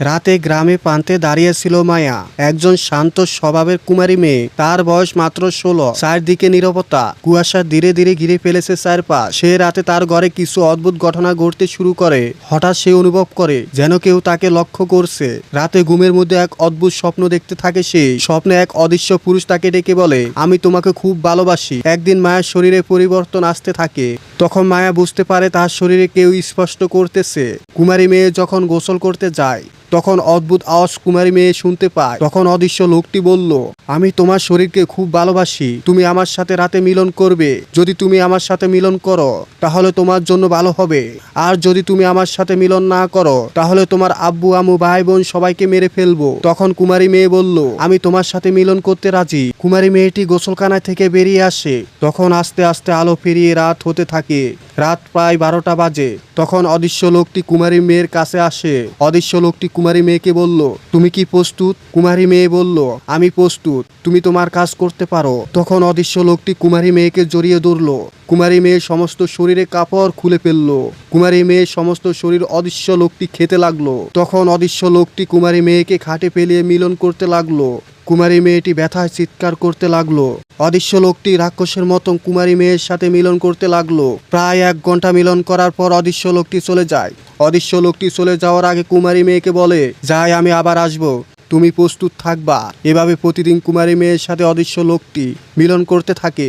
রাতে গ্রামে প্রান্তে দাঁড়িয়েছিল মায়া। একজন শান্ত স্বভাবের কুমারী মেয়ে। তার বয়স মাত্র ষোলো। চারদিকে নীরবতা। কুয়াশা ধীরে ধীরে ঘিরে ফেলেছে চারপাশ। সে রাতে তার ঘরে কিছু অদ্ভুত ঘটনা ঘটতে শুরু করে। হঠাৎ সে অনুভব করে যেন কেউ তাকে লক্ষ্য করছে। রাতে ঘুমের মধ্যে এক অদ্ভুত স্বপ্ন দেখতে থাকে সে। স্বপ্নে এক অদৃশ্য পুরুষ তাকে ডেকে বলে, আমি তোমাকে খুব ভালোবাসি। একদিন মায়ার শরীরে পরিবর্তন আসতে থাকে। তখন মায়া বুঝতে পারে তার শরীরে কেউ স্পষ্ট করতেছে। কুমারী মেয়ে যখন গোসল করতে যায় তখন অদ্ভুত আওয়াজ কুমারী মেয়ে শুনতে পায়। তখন অদৃশ্য লোকটি বলল, আমি তোমার শরীরকে খুব ভালোবাসি। তুমি আমার সাথে রাতে মিলন করবে। যদি তুমি আমার সাথে মিলন করো, তাহলে তোমার জন্য ভালো হবে। আর যদি তুমি আমার সাথে মিলন না করো, তাহলে তোমার আব্বু আমু ভাই বোন সবাইকে মেরে ফেলব। তখন কুমারী মেয়ে বলল, আমি তোমার সাথে মিলন করতে রাজি। কুমারী মেয়েটি গোসলখানায় থেকে বেরিয়ে আসে। তখন আস্তে আস্তে আলো ফিরিয়ে রাত হতে থাকে। রাত প্রায় বারোটা বাজে। তখন অদৃশ্য লোকটি কুমারী মেয়ের কাছে আসে। অদৃশ্য লোকটি কুমারী মেয়েকে বলল, তুমি কি প্রস্তুত? কুমারী মেয়ে বলল, আমি প্রস্তুত। তুমি তোমার কাজ করতে পারো। তখন অদৃশ্য লোকটি কুমারী মেয়েকে জড়িয়ে ধরলো। কুমারী মেয়ের সমস্ত শরীরে কাপড় খুলে ফেলল। কুমারী মেয়ের সমস্ত শরীর অদৃশ্য লোকটি খেতে লাগল। তখন অদৃশ্য লোকটি কুমারী মেয়েকে খাটে ফেলিয়ে মিলন করতে লাগল। কুমারী মেয়েটি ব্যথায় চিৎকার করতে লাগল। অদৃশ্য লোকটি রাক্ষসের মতন কুমারী মেয়ের সাথে মিলন করতে লাগল। প্রায় এক ঘণ্টা মিলন করার পর অদৃশ্য লোকটি চলে যায়। অদৃশ্য লোকটি চলে যাওয়ার আগে কুমারী মেয়েকে বলে, যাই, আমি আবার আসব। তুমি প্রস্তুত থাকবা। এভাবে প্রতিদিন কুমারী মেয়ের সাথে অদৃশ্য লোকটি মিলন করতে থাকে।